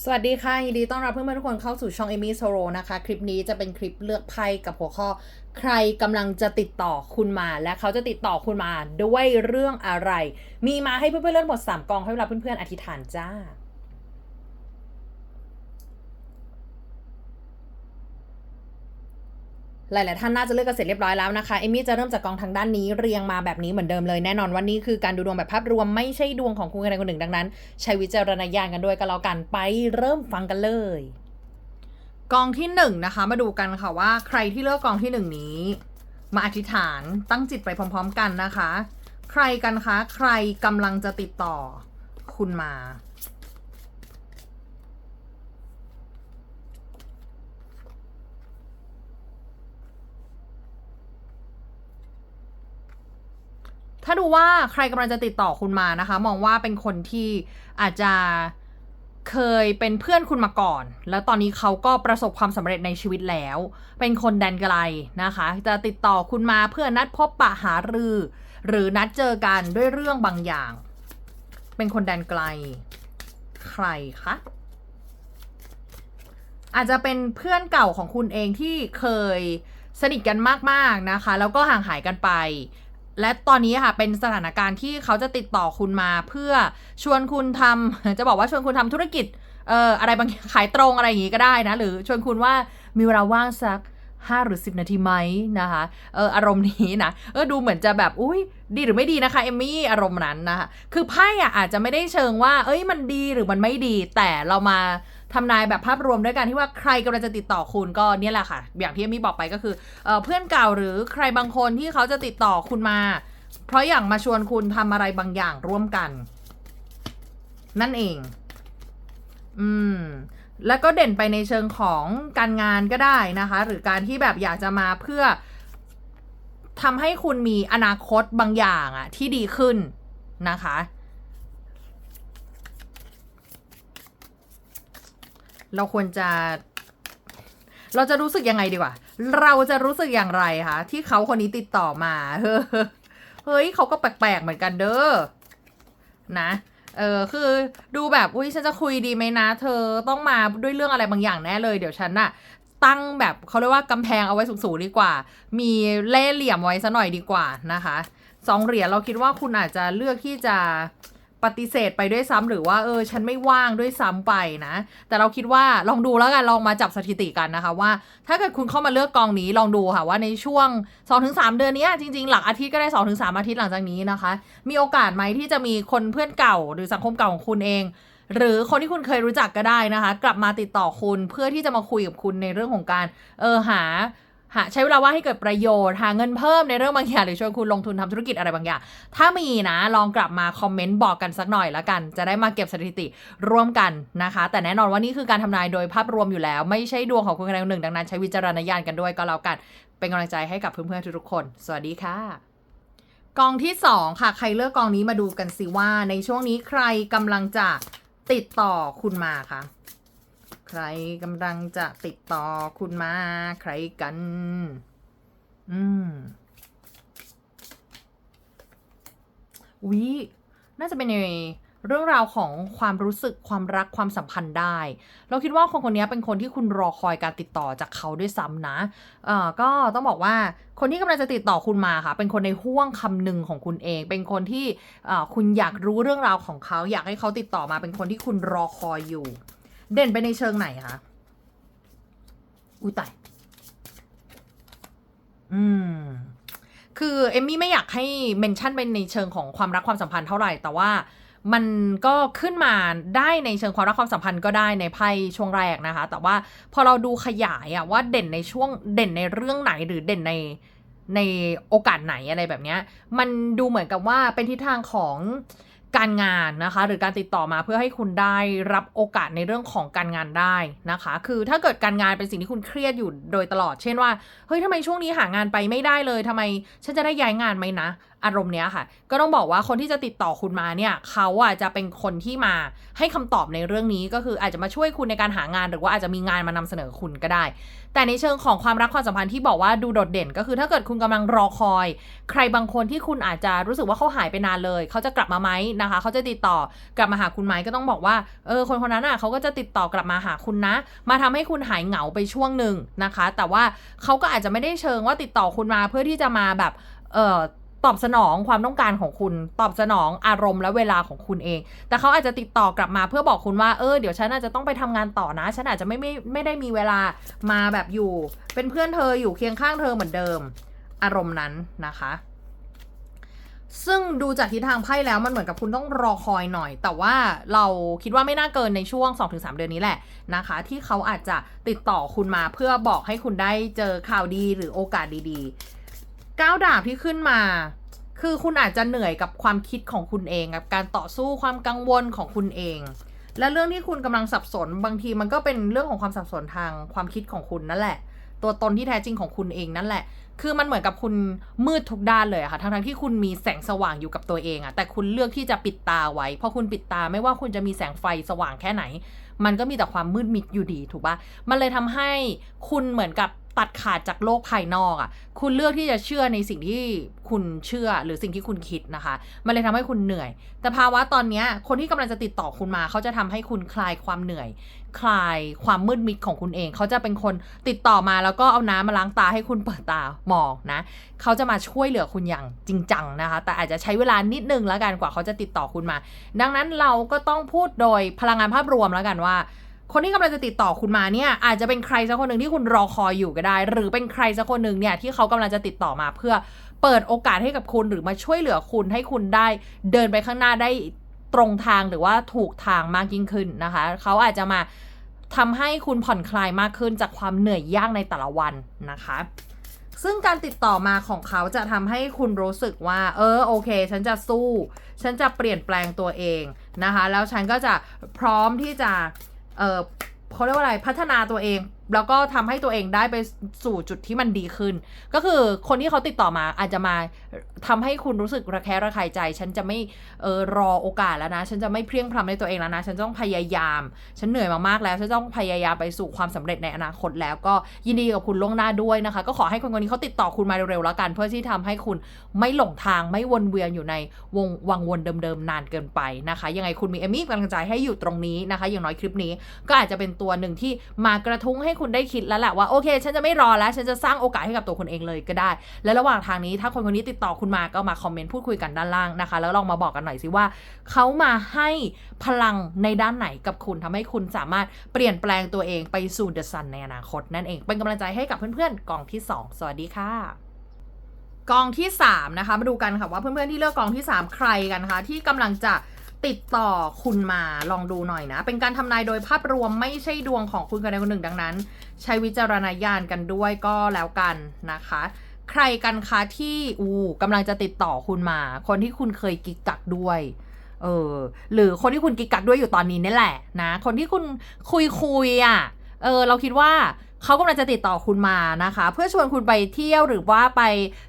สวัสดีค่ะยินดีต้อนรับเพื่อนๆทุกคนเข้าสู่ช่องเอมี่โซโรนะคะ คลิปนี้จะเป็นคลิปเลือกไพ่กับหัวข้อ ใครกำลังจะติดต่อคุณมา และเขาจะติดต่อคุณมาด้วยเรื่องอะไร มีมาให้เพื่อนๆเลือกหมด 3กองให้เวลาเพื่อนๆอธิษฐานจ้า หลาย ๆ ท่านน่าจะเลือกกันเสร็จเรียบร้อยแล้วนะคะ เอมี่จะเริ่มจากกองทางด้านนี้เรียงมาแบบนี้เหมือนเดิมเลยแน่นอนว่านี่คือการดูดวงแบบภาพรวมไม่ใช่ดวงของคุณใครคนหนึ่งดังนั้น ใช้วิจารณญาณกันด้วยก็แล้วกันไปเริ่มฟังกันเลย กองที่หนึ่งนะคะมาดูกันค่ะว่าใครที่เลือกกองที่หนึ่งนี้ มาอธิษฐานตั้งจิตไปพร้อม ๆ กันนะคะ ใครกันคะ ใครกำลังจะติดต่อ คุณมาาดูว่าใครกำลังจะติดต่อคุณมานะคะ มองว่าเป็นคนที่อาจจะเคยเป็นเพื่อนคุณมาก่อน แล้วตอนนี้เขาก็ประสบความสำเร็จในชีวิตแล้ว เป็นคนแดนไกลนะคะ จะติดต่อคุณมาเพื่อนัดพบปะหารือ หรือนัดเจอกันด้วยเรื่องบางอย่าง เป็นคนแดนไกล ใครคะอาจจะเป็นเพื่อนเก่าของคุณเองที่เคยสนิทกันมากๆนะคะ แล้วก็ห่างหายกันไป และตอนนี้ค่ะเป็นสถานการณ์ที่เขาจะติดต่อคุณมาเพื่อชวนคุณทำจะบอกว่าชวนคุณทำธุรกิจเอ่ออะไรบางอย่างขายตรงอะไรอย่างงี้ก็ได้นะ หรือชวนคุณว่ามีเวลาว่างสัก5หรือ 10 นาทีไหมนะคะเอออารมณ์นี้นะเออดูเหมือนจะแบบอุ้ยดีหรือไม่ดีนะคะเอมมี่อารมณ์นั้นนะคะคือไพ่อะอาจจะไม่ได้เชิงว่า เอ้ยมันดีหรือมันไม่ดี แต่เรามา ทำนายแบบภาพรวมด้วยกันที่ว่าใครกำลังจะติดต่อคุณก็เนี่ยแหละค่ะ อย่างที่มี่บอกไปก็คือเออเพื่อนเก่าหรือใครบางคนที่เขาจะติดต่อคุณมา เพราะอย่างมาชวนคุณทำอะไรบางอย่างร่วมกัน นั่นเอง อืมแล้วก็เด่นไปในเชิงของการงานก็ได้นะคะ หรือการที่แบบอยากจะมาเพื่อทำให้คุณมีอนาคตบางอย่างอะที่ดีขึ้นนะคะ เราควรจะ เราจะรู้สึกยังไงดีกว่า เราจะรู้สึกอย่างไรคะที่เขาคนนี้ติดต่อมา เฮ้ยเขาก็แปลกๆเหมือนกันเด้อ นะ เออคือดูแบบ อุ้ยฉันจะคุยดีไหมนะ เธอต้องมาด้วยเรื่องอะไรบางอย่างแน่เลย เดี๋ยวฉันน่ะตั้งแบบเขาเรียกว่ากำแพงเอาไว้สูงๆดีกว่า มีเล่ห์เหลี่ยมไว้ซะหน่อยดีกว่านะคะสองเหรียญเราคิดว่าคุณอาจจะเลือกที่จะ ปฏิเสธไปด้วยซ้ำหรือว่าเออฉันไม่ว่างด้วยซ้ำไปนะ แต่เราคิดว่าลองดูแล้วกันลองมาจับสถิติกันนะคะว่า ถ้าเกิดคุณเข้ามาเลือกกองนี้ลองดูค่ะว่าในช่วง 2-3 เดือนนี้จริง ๆ หลักอาทิตย์ก็ได้ 2-3 อาทิตย์หลังจากนี้นะคะ มีโอกาสไหมที่จะมีคนเพื่อนเก่าหรือสังคมเก่าของคุณเองหรือคนที่คุณเคยรู้จักก็ได้นะคะ กลับมาติดต่อคุณเพื่อที่จะมาคุยกับคุณในเรื่องของการเออหา หาใช้เวลาว่างให้เกิดประโยชน์ หาเงินเพิ่มในเรื่องบางอย่างหรือชวนคุณลงทุนทำธุรกิจอะไรบางอย่าง ถ้ามีนะลองกลับมาคอมเมนต์บอกกันสักหน่อยละกัน จะได้มาเก็บสถิติร่วมกันนะคะ แต่แน่นอนว่านี่คือการทำนายโดยภาพรวมอยู่แล้ว ไม่ใช่ดวงของคุณคนใคนหนึ่งดังนั้น ใช้วิจารณญาณกันด้วยก็แล้วกัน เป็นกำลังใจให้กับเพื่อนๆทุกๆคน สวัสดีค่ะกองที่สองค่ะ ใครเลือกกองนี้มาดูกันสิว่าในช่วงนี้ใครกำลังจะติดต่อคุณมาคะ ใครกำลังจะติดต่อคุณมาใครกัน อืมวิน่าจะเป็นในเรื่องราวของความรู้สึกความรักความสัมพันธ์ได้ เราคิดว่าคนคนนี้เป็นคนที่คุณรอคอยการติดต่อจากเขาด้วยซ้ำนะเอ่อก็ต้องบอกว่าคนที่กำลังจะติดต่อคุณมาค่ะ เป็นคนในห่วงคำหนึ่งของคุณเอง เป็นคนที่เอ่อคุณอยากรู้เรื่องราวของเขา อยากให้เขาติดต่อมาเป็นคนที่คุณรอคอยอยู่ เด่นไปในเชิงไหนคะ อุ้ยตาย อืม คือเอมมี่ไม่อยากให้เมนชั่นเป็นในเชิงของความรักความสัมพันธ์เท่าไหร่ แต่ว่ามันก็ขึ้นมาได้ในเชิงความรักความสัมพันธ์ก็ได้ในไพ่ช่วงแรกนะคะ แต่ว่าพอเราดูขยายอะว่าเด่นในช่วงเด่นในเรื่องไหนหรือเด่นในในโอกาสไหนอะไรแบบเนี้ย มันดูเหมือนกับว่าเป็นทิศทางของ การงานนะคะ หรือการติดต่อมาเพื่อให้คุณได้รับโอกาสในเรื่องของการงานได้นะคะ คือถ้าเกิดการงานเป็นสิ่งที่คุณเครียดอยู่โดยตลอด เช่นว่าเฮ้ยทำไมช่วงนี้หางานไปไม่ได้เลยทำไมฉันจะได้ย้ายงานไหมนะ อารมณ์เนี้ยค่ะ ก็ต้องบอกว่าคนที่จะติดต่อคุณมาเนี่ยเขาอะจะเป็นคนที่มาให้คำตอบในเรื่องนี้ก็คืออาจจะมาช่วยคุณในการหางานหรือว่าอาจจะมีงานมานำเสนอคุณก็ได้ แต่ในเชิงของความรักความสัมพันธ์ที่บอกว่าดูโดดเด่น ก็คือถ้าเกิดคุณกำลังรอคอย ใครบางคนที่คุณอาจจะรู้สึกว่าเขาหายไปนานเลย เขาจะกลับมาไหมนะคะ เขาจะติดต่อกลับมาหาคุณไหมก็ต้องบอกว่าเออคนคนนั้นอะเขาก็จะติดต่อกลับมาหาคุณนะ มาทำให้คุณหายเหงาไปช่วงหนึ่งนะคะ แต่ว่าเขาก็อาจจะไม่ได้เชิงว่าติดต่อคุณมาเพื่อที่จะมาแบบเออ ตอบสนองความต้องการของคุณ ตอบสนองอารมณ์และเวลาของคุณเอง แต่เขาอาจจะติดต่อกลับมาเพื่อบอกคุณว่า เออ เดี๋ยวฉันอาจจะต้องไปทำงานต่อนะ ฉันอาจจะไม่ไม่ไม่ได้มีเวลามาแบบอยู่ เป็นเพื่อนเธออยู่เคียงข้างเธอเหมือนเดิม อารมณ์นั้นนะคะ ซึ่งดูจากทิศทางไพ่แล้วมันเหมือนกับคุณต้องรอคอยหน่อย แต่ว่าเราคิดว่าไม่น่าเกินในช่วง 2-3 เดือนนี้แหละนะคะ ที่เขาอาจจะติดต่อคุณมาเพื่อบอกให้คุณได้เจอข่าวดีหรือโอกาสดีๆ ก้าวดาบที่ขึ้นมา คือคุณอาจจะเหนื่อยกับความคิดของคุณเองกับการต่อสู้ความกังวลของคุณเอง และเรื่องที่คุณกำลังสับสนบางทีมันก็เป็นเรื่องของความสับสนทางความคิดของคุณนั่นแหละ ตัวตนที่แท้จริงของคุณเองนั่นแหละ คือมันเหมือนกับคุณมืดทุกด้านเลยค่ะทั้งๆที่คุณมีแสงสว่างอยู่กับตัวเองอะแต่คุณเลือกที่จะปิดตาไว้พอคุณปิดตาไม่ว่าคุณจะมีแสงไฟสว่างแค่ไหน มันก็มีแต่ความมืดมิดอยู่ดีถูกปะมันเลยทำให้คุณเหมือนกับ ตัดขาดจากโลกภายนอกอะคุณเลือกที่จะเชื่อในสิ่งที่คุณเชื่อหรือสิ่งที่คุณคิดนะคะ มันเลยทำให้คุณเหนื่อย แต่ภาวะตอนนี้คนที่กำลังจะติดต่อคุณมาเขาจะทำให้คุณคลายความเหนื่อย คลายความมืดมิดของคุณเอง เขาจะเป็นคนติดต่อมาแล้วก็เอาน้ำมาล้างตาให้คุณเปิดตามองนะ เขาจะมาช่วยเหลือคุณอย่างจริงจังนะคะ แต่อาจจะใช้เวลานิดนึงแล้วกันกว่าเขาจะติดต่อคุณมา ดังนั้นเราก็ต้องพูดโดยพลังงานภาพรวมแล้วกันว่า คนที่กำลังจะติดต่อคุณมาเนี่ยอาจจะเป็นใครสักคนหนึ่งที่คุณรอคอยอยู่ก็ได้ หรือเป็นใครสักคนหนึ่งเนี่ยที่เขากำลังจะติดต่อมาเพื่อเปิดโอกาสให้กับคุณหรือมาช่วยเหลือคุณให้คุณได้เดินไปข้างหน้าได้ตรงทางหรือว่าถูกทางมากยิ่งขึ้นนะคะ เขาอาจจะมาทำให้คุณผ่อนคลายมากขึ้นจากความเหนื่อยยากในแต่ละวันนะคะ ซึ่งการติดต่อมาของเขาจะทำให้คุณรู้สึกว่า เออโอเค ฉันจะสู้ ฉันจะเปลี่ยนแปลงตัวเองนะคะ แล้วฉันก็จะพร้อมที่จะ เออเขาเรียกว่าอะไรพัฒนาตัวเองแล้วก็ทำให้ตัวเองได้ไปสู่จุดที่มันดีขึ้น ก็คือคนที่เขาติดต่อมาอาจจะมาทำให้คุณรู้สึกระแคะระคายใจ ฉันจะไม่เออรอโอกาสแล้วนะ ฉันจะไม่เพลียงพรำในตัวเองแล้วนะ ฉันต้องพยายาม ฉันเหนื่อยมามากแล้ว ฉันต้องพยายามไปสู่ความสำเร็จในอนาคตแล้วก็ยินดีกับคุณล่วงหน้าด้วยนะคะ ก็ขอให้คนคนนี้เขาติดต่อคุณมาเร็วๆแล้วกัน เพื่อที่ทำให้คุณไม่หลงทางไม่วนเวียนอยู่ในวงวังวนเดิมๆนานเกินไปนะคะ ยังไงคุณมีเอมี่กำลังใจให้อยู่ตรงนี้นะคะ อย่างน้อยคลิปนี้ก็อาจจะเป็นตัวหนึ่งที่มากระทุ้งให้คุณได้คิดแล้วแหละว่าโอเค ฉันจะไม่รอแล้ว ฉันจะสร้างโอกาสให้กับตัวคุณเองเลยก็ได้ และระหว่างทางนี้ถ้าคนคนนี้ติดต่อคุณมาก็มาคอมเมนต์พูดคุยกันด้านล่างนะคะ แล้วลองมาบอกกันหน่อยสิว่าเขามาให้พลังในด้านไหนกับคุณทำให้คุณสามารถเปลี่ยนแปลงตัวเองไปสู่เดอะซันในอนาคตนั่นเอง เป็นกำลังใจให้กับเพื่อนๆกองที่ 2 สวัสดีค่ะกองที่ 3 นะคะ มาดูกันค่ะว่าเพื่อนๆที่เลือกกองที่ 3 ใครกันคะที่กำลังจะ ติดต่อคุณมาลองดูหน่อยนะ เป็นการทำนายโดยภาพรวมไม่ใช่ดวงของคุณคนใดคนหนึ่งดังนั้น ใช้วิจารณญาณกันด้วยก็แล้วกันนะคะ ใครกันคะที่อูกำลังจะติดต่อคุณมา คนที่คุณเคยกิกกักด้วยเออหรือคนที่คุณกิกกักด้วยอยู่ตอนนี้นี่แหละนะ คนที่คุณคุยคุยอะเออเราคิดว่าเขากำลังจะติดต่อคุณมานะคะ เพื่อชวนคุณไปเที่ยวหรือว่าไป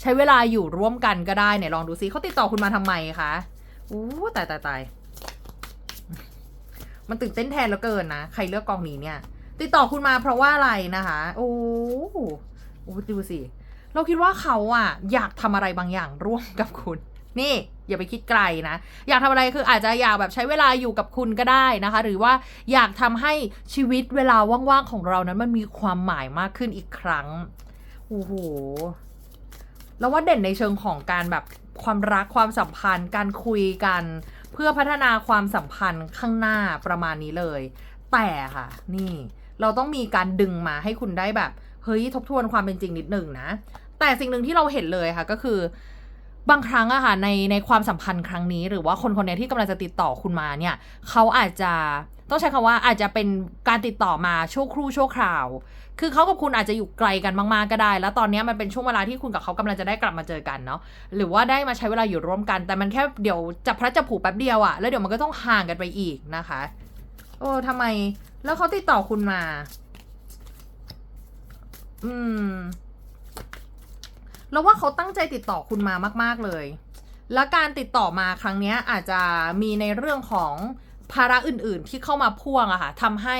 ใช้เวลาอยู่ร่วมกันก็ได้เนี่ยลองดูซิเขาติดต่อคุณมาทำไมคะอู้ตายตายตาย มันตื่นเต้นแทนแล้วเกินนะ ใครเลือกกองนี้เนี่ย ติดต่อคุณมาเพราะว่าอะไรนะคะ โอ้โหโอ้ดูสิ เราคิดว่าเขาอะอยากทำอะไรบางอย่างร่วมกับคุณ นี่อย่าไปคิดไกลนะ อยากทำอะไรคืออาจจะอยากแบบใช้เวลาอยู่กับคุณก็ได้นะคะ หรือว่าอยากทำให้ชีวิตเวลาว่างๆของเรานั้นมันมีความหมายมากขึ้นอีกครั้ง โอ้โห แล้วว่าเด่นในเชิงของการแบบความรักความสัมพันธ์ การคุยกัน เพื่อพัฒนาความสัมพันธ์ข้างหน้าประมาณนี้เลย แต่ค่ะ นี่ เราต้องมีการดึงมาให้คุณได้แบบ เฮ้ยทบทวนความเป็นจริงนิดหนึ่งนะ แต่สิ่งหนึ่งที่เราเห็นเลยค่ะก็คือบางครั้งอะค่ะในในความสัมพันธ์ครั้งนี้ หรือว่าคนคนนี้ที่กำลังจะติดต่อคุณมาเนี่ยเขาอาจจะ ต้องใช้คำว่าอาจจะเป็นการติดต่อมาชั่วครู่ชั่วคราว คือเขากับคุณอาจจะอยู่ไกลกันมาก ๆ ก็ได้ แล้วตอนนี้มันเป็นช่วงเวลาที่คุณกับเขากำลังจะได้กลับมาเจอกันเนาะ หรือว่าได้มาใช้เวลาอยู่ร่วมกัน แต่มันแค่เดี๋ยวจับพระจับผูแป๊บเดียวอะแล้วเดี๋ยวมันก็ต้องห่างกันไปอีกนะคะ โอ้ทำไม แล้วเขาติดต่อคุณมา อืม แล้วว่าเขาตั้งใจติดต่อคุณมามาก ๆ เลย และการติดต่อมาครั้งนี้อาจจะมีในเรื่องของ ภาระอื่นๆ ที่เข้ามาพ่วงอะค่ะทำให้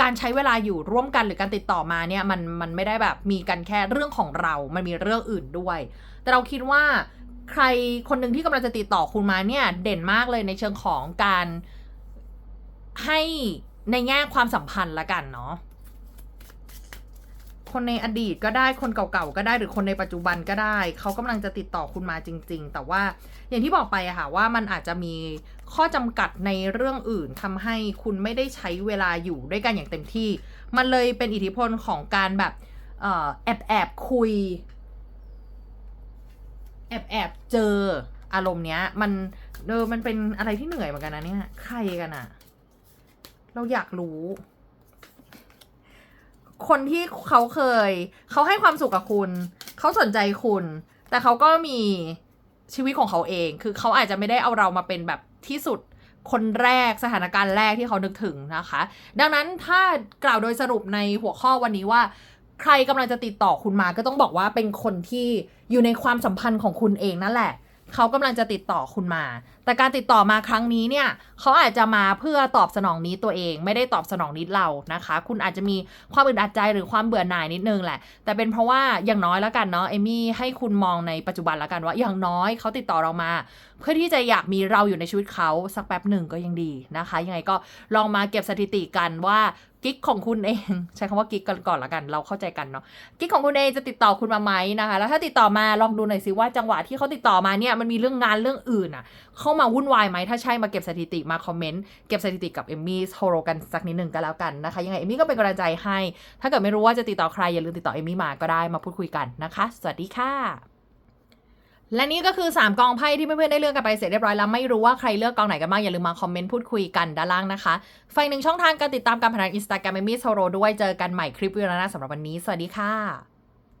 การใช้เวลาอยู่ร่วมกันหรือการติดต่อมาเนี่ยมันมันไม่ได้แบบมีกันแค่เรื่องของเรา มันมีเรื่องอื่นด้วย แต่เราคิดว่าใครคนหนึ่งที่กำลังจะติดต่อคุณมาเนี่ยเด่นมากเลยในเชิงของการให้ในแง่ความสัมพันธ์ละกันเนาะ คนในอดีตก็ได้คนเก่าๆก็ได้หรือคนในปัจจุบันก็ได้ เขากำลังจะติดต่อคุณมาจริง ๆ แต่ว่าอย่างที่บอกไปอะค่ะว่ามันอาจจะมีข้อจำกัดในเรื่องอื่นทำให้คุณไม่ได้ใช้เวลาอยู่ด้วยกันอย่างเต็มที่ มันเลยเป็นอิทธิพลของการแบบแอบแอบคุย แอบแอบเจออารมณ์เนี้ย มันเออมันเป็นอะไรที่เหนื่อยเหมือนกันนะเนี่ยใครกันอะเราอยากรู้ คนที่เขาเคย เขาให้ความสุขกับคุณ เขาสนใจคุณ แต่เขาก็มีชีวิตของเขาเอง คือเขาอาจจะไม่ได้เอาเรามาเป็นแบบที่สุดคนแรกสถานการณ์แรกที่เขานึกถึงนะคะ ดังนั้นถ้ากล่าวโดยสรุปในหัวข้อวันนี้ว่า ใครกำลังจะติดต่อคุณมาก็ต้องบอกว่าเป็นคนที่อยู่ในความสัมพันธ์ของคุณเองนั่นแหละ เขากำลังจะติดต่อคุณมา แต่การติดต่อมาครั้งนี้เนี่ยเขาอาจจะมาเพื่อตอบสนองนี้ตัวเอง ไม่ได้ตอบสนองนิดเรานะคะ คุณอาจจะมีความอึดอัดใจหรือความเบื่อหน่ายนิดนึงแหละ แต่เป็นเพราะว่าอย่างน้อยแล้วกันเนาะเอมี่ให้คุณมองในปัจจุบันแล้วกันว่าอย่างน้อยเขาติดต่อเรามาเพื่อที่จะอยากมีเราอยู่ในชีวิตเขาสักแป๊บหนึ่งก็ยังดีนะคะ ยังไงก็ลองมาเก็บสถิติกันว่ากิ๊กของคุณเอง ใช้คำว่ากิ๊กกันก่อนละกัน เราเข้าใจกันเนาะกิ๊กของคุณเองจะติดต่อคุณมาไหมนะคะ แล้วถ้าติดต่อมาลองดูหน่อยสิว่าจังหวะที่เขาติดต่อมาเนี่ยมันมีเรื่องงานเรื่องอื่นอะเข้ามาวุ่นวายไหมถ้าใช่มาเก็บสถิติมาคอมเมนต์เก็บสถิติกับเอมมี่โฮโรกันสักนิดหนึ่งก็แล้วกันนะคะ ยังไงเอมมี่ก็เป็นกำลังใจให้ ถ้าเกิดไม่รู้ว่าจะติดต่อใครอย่าลืมติดต่อเอมมี่มาก็ได้มาพูดคุยกันนะคะ สวัสดีค่ะ และนี่ก็คือ 3 กองไพ่ที่เพื่อนๆได้เลือกกันไปเสร็จเรียบร้อยแล้ว ไม่รู้ว่าใครเลือกกองไหนกันบ้าง อย่าลืมมาคอมเมนต์พูดคุยกันด้านล่างนะคะไฟหนึ่งช่องทางการติดตามการพนันอินสตาแกรมเอมี่โซโรด้วยเจอกันใหม่คลิปวิดีโอหน้าสำหรับวันนี้ สวัสดีค่ะ